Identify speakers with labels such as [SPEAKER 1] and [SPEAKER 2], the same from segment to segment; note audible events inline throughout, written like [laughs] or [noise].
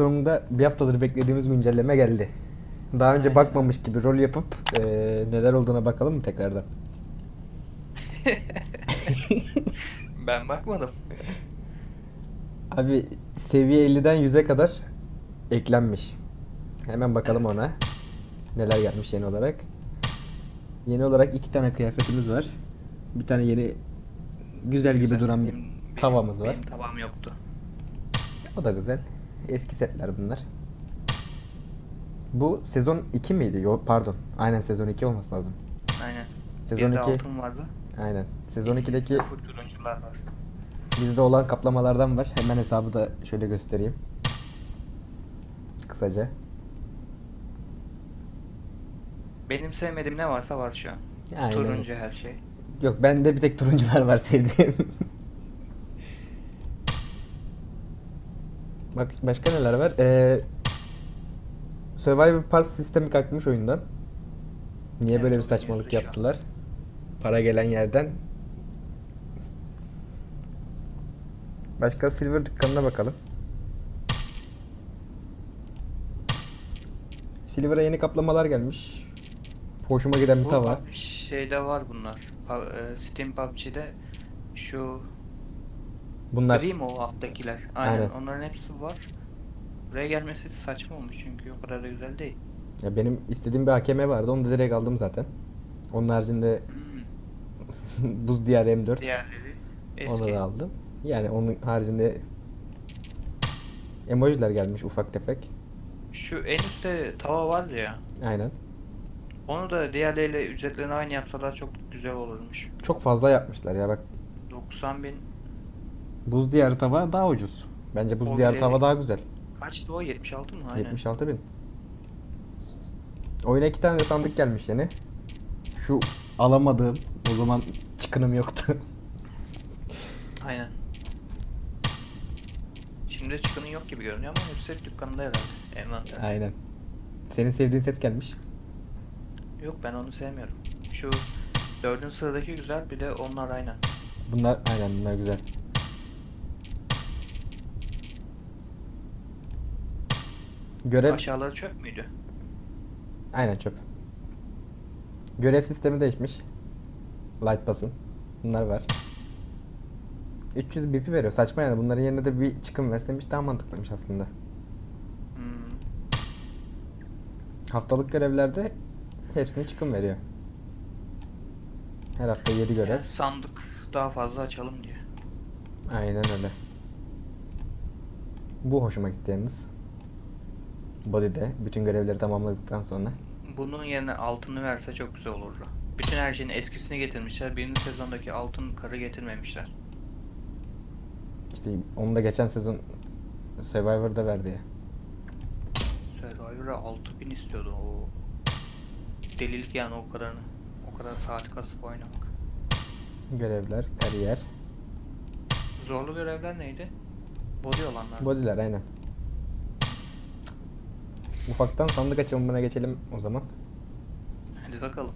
[SPEAKER 1] sonunda bir haftadır beklediğimiz güncelleme geldi. Daha önce bakmamış gibi rol yapıp eee, neler olduğuna bakalım mı tekrardan? [laughs]
[SPEAKER 2] Ben bakmadım.
[SPEAKER 1] Abi seviye 50'den 100'e kadar eklenmiş. Hemen bakalım ona. Neler gelmiş yeni olarak. Yeni olarak iki tane kıyafetimiz var. Bir tane yeni güzel gibi duran bir
[SPEAKER 2] Benim-
[SPEAKER 1] tavamız var.
[SPEAKER 2] Benim tavam yoktu.
[SPEAKER 1] O da güzel. Eski setler bunlar. Bu sezon 2 miydi? Yok pardon. Aynen sezon 2 olması lazım.
[SPEAKER 2] Aynen.
[SPEAKER 1] Sezon
[SPEAKER 2] Bir de
[SPEAKER 1] 2.
[SPEAKER 2] altın vardı.
[SPEAKER 1] Aynen. Sezon 2'deki
[SPEAKER 2] Full turuncular var.
[SPEAKER 1] bizde olan kaplamalardan var. Hemen hesabı da şöyle göstereyim. Kısaca.
[SPEAKER 2] Benim sevmediğim ne varsa var şu an.
[SPEAKER 1] Aynen.
[SPEAKER 2] Turuncu her şey.
[SPEAKER 1] Yok bende bir tek turuncular var sevdiğim. [laughs] Bak başka neler var? Ee, Survivor Pass sistemi kalkmış oyundan. Niye
[SPEAKER 2] Evet,
[SPEAKER 1] böyle bir saçmalık yaptılar? Para gelen yerden. Başka Silver dükkanına bakalım. Silver'a yeni kaplamalar gelmiş. Hoşuma giden bir tava.
[SPEAKER 2] Şeyde var bunlar. E, Steam PUBG'de şu
[SPEAKER 1] Bunlar
[SPEAKER 2] gri mi o alttakiler? Aynen.
[SPEAKER 1] Aynen.
[SPEAKER 2] Onların hepsi var. Buraya gelmesi saçma olmuş çünkü o kadar da güzel değil.
[SPEAKER 1] Ya benim istediğim bir AKM vardı. Onu da direkt aldım zaten. Onun haricinde
[SPEAKER 2] Hmm. [laughs]
[SPEAKER 1] Buz Diyar M4.
[SPEAKER 2] Diğerleri
[SPEAKER 1] Onu
[SPEAKER 2] eski.
[SPEAKER 1] da aldım. Yani onun haricinde emojiler gelmiş ufak tefek.
[SPEAKER 2] Şu en üstte tava var ya.
[SPEAKER 1] Aynen.
[SPEAKER 2] Onu da diğerleriyle ücretlerini aynı yapsalar çok güzel olurmuş.
[SPEAKER 1] Çok fazla yapmışlar ya bak.
[SPEAKER 2] 90 bin
[SPEAKER 1] Buz Diyar tava daha ucuz. Bence Buz
[SPEAKER 2] O
[SPEAKER 1] Diyar
[SPEAKER 2] bile-
[SPEAKER 1] tava daha güzel.
[SPEAKER 2] kaçtı o 76 mı? Aynen.
[SPEAKER 1] 76 bin. Oyuna iki tane de sandık gelmiş yeni. Şu alamadığım o zaman çıkınım yoktu. [laughs]
[SPEAKER 2] Aynen. Şimdi çıkının yok gibi görünüyor ama hepsi dükkanında herhalde. Envanter.
[SPEAKER 1] Aynen. Senin sevdiğin set gelmiş.
[SPEAKER 2] Yok ben onu sevmiyorum. Şu dördüncü sıradaki güzel bir de onlar aynen.
[SPEAKER 1] Bunlar aynen bunlar güzel. Görev
[SPEAKER 2] Aşağıları çöp müydü?
[SPEAKER 1] aynen çöp. Görev sistemi değişmiş. Light basın. Bunlar var. 300 BP veriyor. Saçma yani. Bunların yerine de bir çıkım verseymiş daha mantıklıymış aslında.
[SPEAKER 2] Hmm.
[SPEAKER 1] Haftalık görevlerde hepsine çıkım veriyor. Her hafta 7 görev.
[SPEAKER 2] Yani sandık daha fazla açalım diye.
[SPEAKER 1] Aynen öyle. Bu hoşuma gitti yalnız. Body'de bütün görevleri tamamladıktan sonra.
[SPEAKER 2] Bunun yerine altını verse çok güzel olurdu. Bütün her şeyin eskisini getirmişler. Birinci sezondaki altın karı getirmemişler.
[SPEAKER 1] İşte onu da geçen sezon Survivor'da verdi ya.
[SPEAKER 2] Survivor'a 6000 istiyordu o. Delilik yani o kadarını. O kadar saat kasıp oynamak.
[SPEAKER 1] Görevler, kariyer,
[SPEAKER 2] Zorlu görevler neydi? Body olanlar.
[SPEAKER 1] body'ler aynen. Ufaktan sandık açılımına geçelim o zaman.
[SPEAKER 2] Hadi bakalım.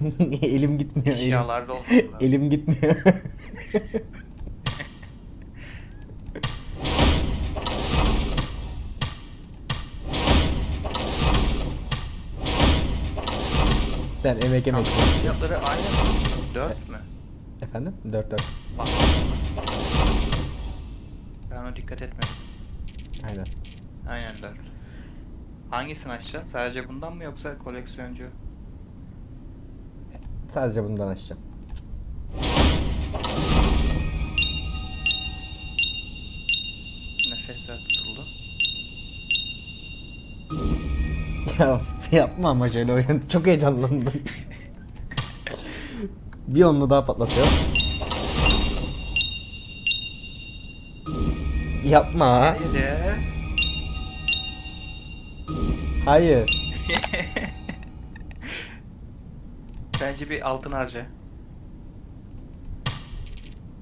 [SPEAKER 2] [laughs]
[SPEAKER 1] elim gitmiyor.
[SPEAKER 2] Eşyalarda olması [laughs] lazım.
[SPEAKER 1] elim gitmiyor. [laughs] Sen emek emek.
[SPEAKER 2] Sandık fiyatları aynı mı? 4 mü?
[SPEAKER 1] Efendim? 4 4.
[SPEAKER 2] Bak. Ben ona dikkat etmedim.
[SPEAKER 1] Aynen.
[SPEAKER 2] Aynen 4. Hangisini açacaksın? Sadece bundan mı yoksa koleksiyoncu?
[SPEAKER 1] Sadece bundan açacağım.
[SPEAKER 2] Nefesler tutuldu. [laughs]
[SPEAKER 1] Ya yapma ama şöyle oyun. Çok heyecanlandım. [laughs] bir onlu daha patlatıyor. Yapma.
[SPEAKER 2] Haydi.
[SPEAKER 1] Hayır. [laughs]
[SPEAKER 2] Bence bir altın harca.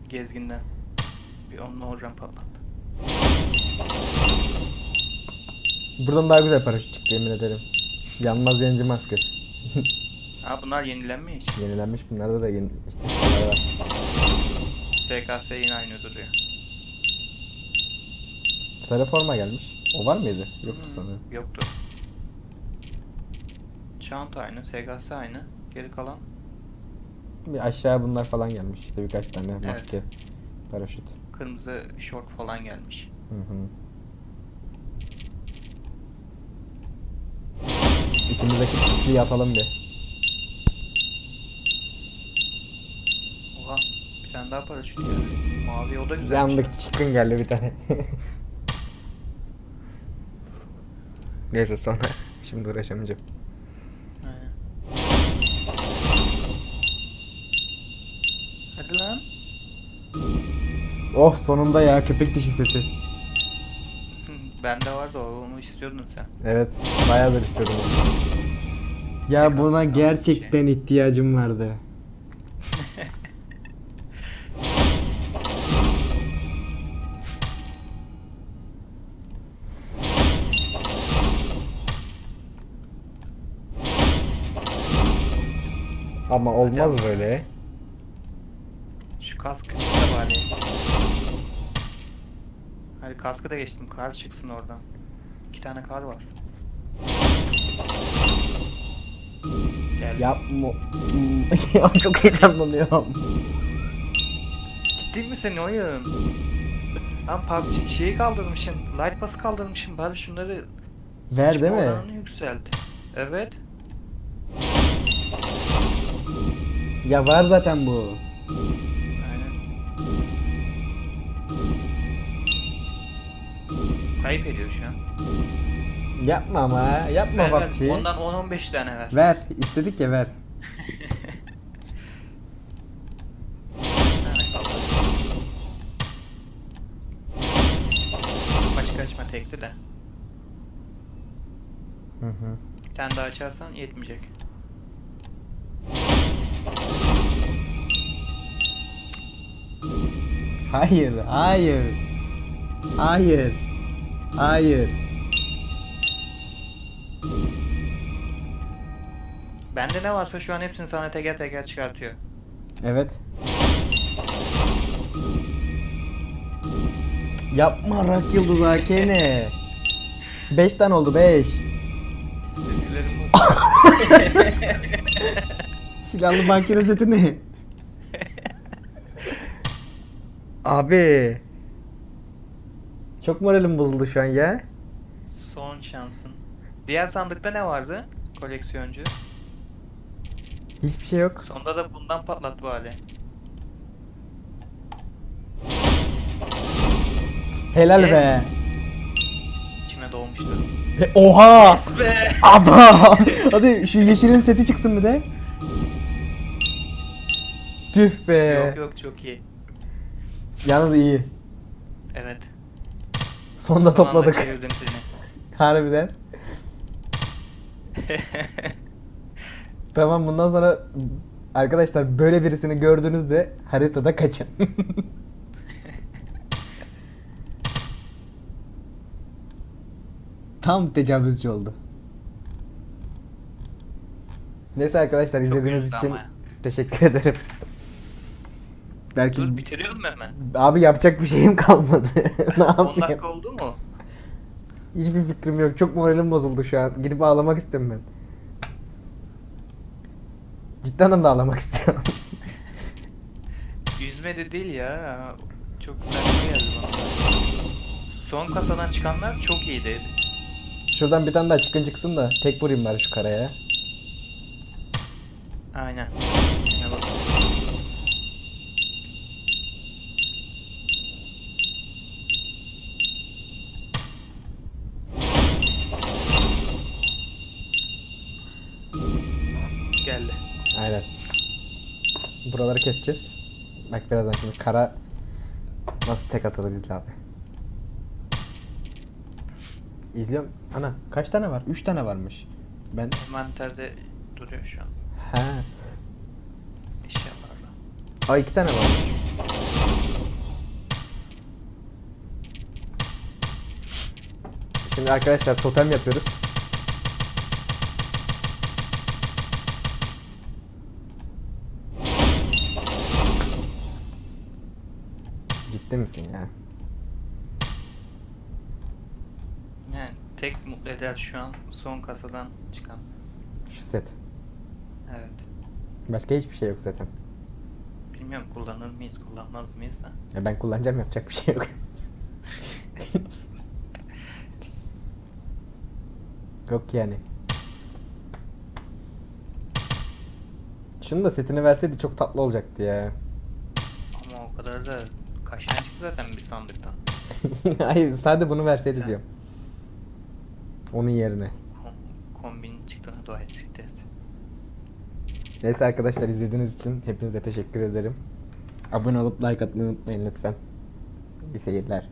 [SPEAKER 2] Gezginden. Bir onunla hocam patlat.
[SPEAKER 1] Buradan daha güzel paraşüt çıktı yemin ederim. Yanmaz yanıcı maske. [laughs]
[SPEAKER 2] Ha bunlar yenilenmiş.
[SPEAKER 1] Yenilenmiş bunlarda da yeni şeyler var.
[SPEAKER 2] SKS yine aynı duruyor.
[SPEAKER 1] Sarı forma gelmiş. O var mıydı? Yoktu
[SPEAKER 2] Hmm,
[SPEAKER 1] sanırım.
[SPEAKER 2] Yoktu. Çanta aynı, SGS aynı. Geri kalan
[SPEAKER 1] Bir aşağıya bunlar falan gelmiş. İşte birkaç tane
[SPEAKER 2] Evet.
[SPEAKER 1] maske, paraşüt.
[SPEAKER 2] kırmızı şort falan gelmiş.
[SPEAKER 1] Hı hı. İçimizdeki pisliği atalım bir.
[SPEAKER 2] Oha bir tane daha paraşüt geldi. Mavi o da güzel.
[SPEAKER 1] Yandık çıkın geldi bir tane. [laughs] Neyse sonra. [laughs] Şimdi uğraşamayacağım. Oh sonunda ya köpek dişi seti.
[SPEAKER 2] Bende vardı onu istiyordun sen.
[SPEAKER 1] Evet bayağıdır istiyordum. Ya
[SPEAKER 2] Tek
[SPEAKER 1] buna gerçekten ihtiyacım vardı. Ama olmaz
[SPEAKER 2] ama.
[SPEAKER 1] böyle.
[SPEAKER 2] Şu kaskı çıksa bari. Hadi kaskı da geçtim. Kar çıksın oradan. İki tane kar var. Gel.
[SPEAKER 1] Yapma. [laughs] ya çok heyecanlanıyorum.
[SPEAKER 2] Ciddi misin oyun? Lan PUBG şeyi kaldırmışsın. Light Pass'ı kaldırmışsın. Bari şunları
[SPEAKER 1] Ver değil mi?
[SPEAKER 2] yükselt. Evet.
[SPEAKER 1] Ya var zaten bu.
[SPEAKER 2] Kayıp ediyor şu an.
[SPEAKER 1] Yapma ama ya, yapma
[SPEAKER 2] Ver. Ondan 10-15 tane ver.
[SPEAKER 1] Ver istedik ya ver. [laughs]
[SPEAKER 2] Bir tane kaldı. Maç kaçma tekti de.
[SPEAKER 1] Hı hı.
[SPEAKER 2] Bir tane daha açarsan yetmeyecek.
[SPEAKER 1] Hayır, hayır. Hayır. Hayır.
[SPEAKER 2] Bende ne varsa şu an hepsini sana teker teker çıkartıyor.
[SPEAKER 1] Evet. Yapma rak yıldız AK ne? 5 tane oldu 5.
[SPEAKER 2] Sinirlerim bozuldu. [laughs]
[SPEAKER 1] Silahlı makine seti ne? Abi. Çok moralim bozuldu şu an ya.
[SPEAKER 2] Son şansın. Diğer sandıkta ne vardı? Koleksiyoncu.
[SPEAKER 1] Hiçbir şey yok.
[SPEAKER 2] Sonunda da bundan patlat bari.
[SPEAKER 1] Helal
[SPEAKER 2] Yes.
[SPEAKER 1] be.
[SPEAKER 2] İçime doğmuştu.
[SPEAKER 1] He- Oha!
[SPEAKER 2] Yes be!
[SPEAKER 1] Adam! [laughs] Hadi şu yeşilin seti çıksın bir de. Tüh be.
[SPEAKER 2] Yok yok çok iyi.
[SPEAKER 1] Yalnız iyi.
[SPEAKER 2] Evet.
[SPEAKER 1] Sonunda
[SPEAKER 2] Son anda
[SPEAKER 1] topladık.
[SPEAKER 2] çevirdim seni. [laughs]
[SPEAKER 1] Harbiden. [laughs] Tamam bundan sonra arkadaşlar böyle birisini gördüğünüzde haritada kaçın. [laughs] Tam tecavüzcü oldu. Neyse arkadaşlar izlediğiniz için
[SPEAKER 2] ama.
[SPEAKER 1] teşekkür ederim. Belki
[SPEAKER 2] Dur bitiriyorum mu hemen?
[SPEAKER 1] abi yapacak bir şeyim kalmadı. [laughs] ne
[SPEAKER 2] 10
[SPEAKER 1] yapayım?
[SPEAKER 2] dakika oldu mu?
[SPEAKER 1] Hiçbir fikrim yok. Çok moralim bozuldu şu an. Gidip ağlamak istiyorum ben. Cidden de ağlamak istiyorum. [laughs]
[SPEAKER 2] Yüzme de değil ya. Çok geldi bana. Son kasadan çıkanlar çok iyiydi.
[SPEAKER 1] Şuradan bir tane daha çıkın çıksın da tek vurayım bari şu karaya.
[SPEAKER 2] Aynen.
[SPEAKER 1] Buraları keseceğiz. Bak birazdan şimdi kara nasıl tek atılır izle abi. İzliyorum. Ana kaç tane var? 3 tane varmış. Ben
[SPEAKER 2] Envanterde duruyor şu an.
[SPEAKER 1] he.
[SPEAKER 2] Eşyalarla.
[SPEAKER 1] Aa 2 tane varmış. Şimdi arkadaşlar totem yapıyoruz. Ciddi misin ya?
[SPEAKER 2] tek mutlu eder şu an son kasadan çıkan.
[SPEAKER 1] Şu set.
[SPEAKER 2] Evet.
[SPEAKER 1] Başka hiçbir şey yok zaten.
[SPEAKER 2] Bilmiyorum kullanır mıyız, kullanmaz mıyız da.
[SPEAKER 1] Ya ben kullanacağım yapacak bir şey yok. [laughs] yok yani. Şunu da setini verseydi çok tatlı olacaktı ya.
[SPEAKER 2] Ama o kadar da çıktı zaten bir sandıktan. [laughs]
[SPEAKER 1] Hayır sadece bunu verseydi
[SPEAKER 2] Güzel.
[SPEAKER 1] diyorum. Onun yerine.
[SPEAKER 2] Kom- kombin çıktığına dua et siktir et.
[SPEAKER 1] Neyse arkadaşlar izlediğiniz için hepinize teşekkür ederim. Abone olup like atmayı unutmayın lütfen. İyi seyirler.